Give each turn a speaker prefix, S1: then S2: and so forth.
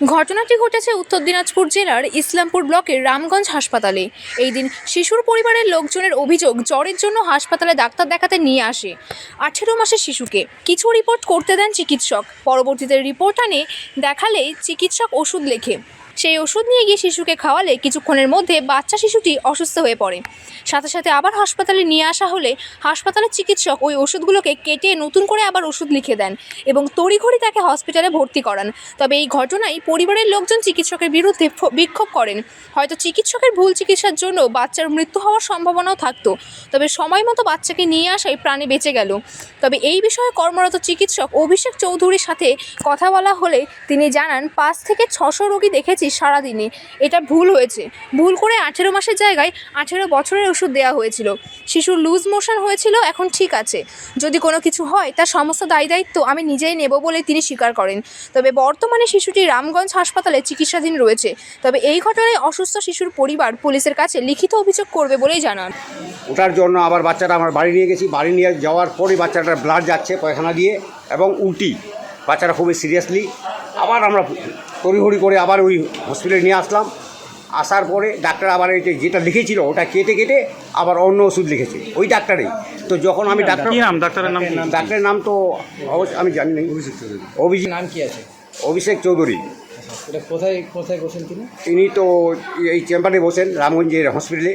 S1: ঘটনাটি ঘটেছে উত্তর দিনাজপুর জেলার ইসলামপুর ব্লকের রামগঞ্জ হাসপাতালে। এই দিন শিশুর পরিবারের লোকজনের অভিযোগ, জ্বরের জন্য হাসপাতালে ডাক্তার দেখাতে নিয়ে আসে আঠেরো মাসের শিশুকে। কিছু রিপোর্ট করতে দেন চিকিৎসক। পরবর্তীতে রিপোর্ট আনে, দেখালে চিকিৎসক ওষুধ লেখে। সেই ওষুধ নিয়ে গিয়ে শিশুকে খাওয়ালে কিছুক্ষণের মধ্যে বাচ্চা শিশুটি অসুস্থ হয়ে পড়ে। সাথে সাথে আবার হাসপাতালে নিয়ে আসা হলে হাসপাতালের চিকিৎসক ওই ওষুধগুলোকে কেটে নতুন করে আবার ওষুধ লিখে দেন এবং তড়িঘড়ি তাকে হসপিটালে ভর্তি করান। তবে এই ঘটনায় পরিবারের লোকজন চিকিৎসকের বিরুদ্ধে বিক্ষোভ করেন। হয়তো চিকিৎসকের ভুল চিকিৎসার জন্য বাচ্চার মৃত্যু হওয়ার সম্ভাবনাও থাকতো। তবে সময় মতো বাচ্চাকে নিয়ে আসায় প্রাণে বেঁচে গেল। তবে এই বিষয়ে কর্মরত চিকিৎসক অভিষেক চৌধুরীর সাথে কথা বলা হলে তিনি জানান, পাঁচ থেকে ছশো রোগী দেখেছি সারাদিনে। এটা ভুল হয়েছে। ভুল করে আঠেরো মাসের জায়গায় আঠেরো বছরের ওষুধ দেওয়া হয়েছিল। শিশুর লুজ মোশন হয়েছিল, এখন ঠিক আছে। যদি কোনো কিছু হয়, তার সমস্ত দায়ী দায়িত্ব আমি নিজেই নেব বলে তিনি স্বীকার করেন। তবে বর্তমানে শিশুটি রামগঞ্জ হাসপাতালে চিকিৎসাধীন রয়েছে। তবে এই ঘটনায় অসুস্থ শিশুর পরিবার পুলিশের কাছে লিখিত অভিযোগ করবে বলেই জানান।
S2: ওটার জন্য আবার বাচ্চাটা আমার বাড়ি নিয়ে গেছি। বাড়ি নিয়ে যাওয়ার পরই বাচ্চাটার ব্লাড যাচ্ছে, পায়খানা দিয়ে এবং উল্টি। বাচ্চাটা খুবই সিরিয়াসলি আবার আমরা তড়িঘড়ি করে আবার ওই হসপিটালে নিয়ে আসলাম। আসার পরে ডাক্তার আবার এই যে যেটা লিখেছিল ওটা কেটে কেটে আবার অন্য ওষুধ লিখেছে ওই ডাক্তারেই তো যখন আমি ডাক্তার
S3: কি নাম? ডাক্তারের নাম
S2: ডাক্তারের নাম তো অবশ্য আমি জানি না। অভিষেক চৌধুরী। অভিজিৎ
S4: নাম কি আছে?
S2: অভিষেক চৌধুরী।
S4: কোথায় কোথায় বসেন তিনি?
S2: তিনি তো এই চেম্বারে বসেন রামগঞ্জের হসপিটালে